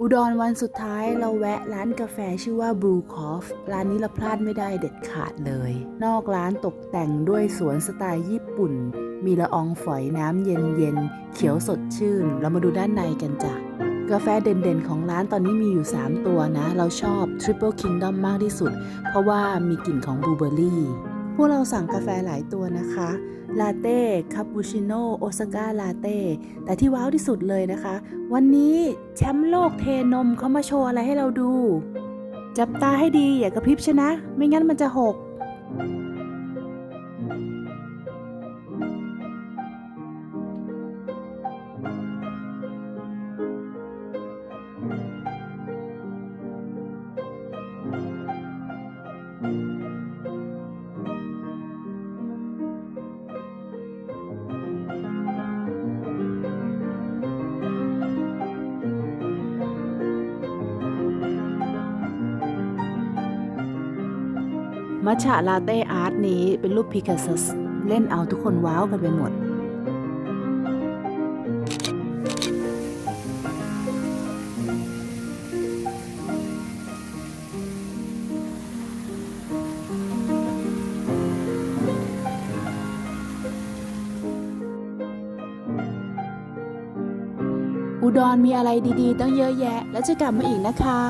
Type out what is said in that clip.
อุดรวันสุดท้ายเราแวะร้านกาแฟชื่อว่า Brew Coff ร้านนี้เราพลาดไม่ได้เด็ดขาดเลย นอกร้านตกแต่งด้วยสวนสไตล์ญี่ปุ่น มีละอองฝอยน้ำเย็นๆ เขียวสดชื่น เรามาดูด้านในกันจ้ะกาแฟเด่นๆ ของร้านตอนนี้มีอยู่ 3 ตัวนะ เราชอบ Triple Kingdom มากที่สุด เพราะว่ามีกลิ่นของบลูเบอร์รี่ วกเราสั่งกาแฟหลายตัวนะคะ ลาเต้ คาปูชิโน่ โอซาก้า ลาเต้ แต่ที่ว้าวที่สุดเลยนะคะ วันนี้แชมป์โลกเทนมเขามาโชว์อะไรให้เราดู จับตาให้ดีอย่ากระพริบชนะ ไม่งั้นมันจะหก มัชฉะลาเต้อาร์ตนี้เป็นรูปพิกัสสเล่นเอาทุกคนว้าวกันไปหมด อุดรมีอะไรดีๆตั้งเยอะแยะ แล้วจะกลับมาอีกนะคะ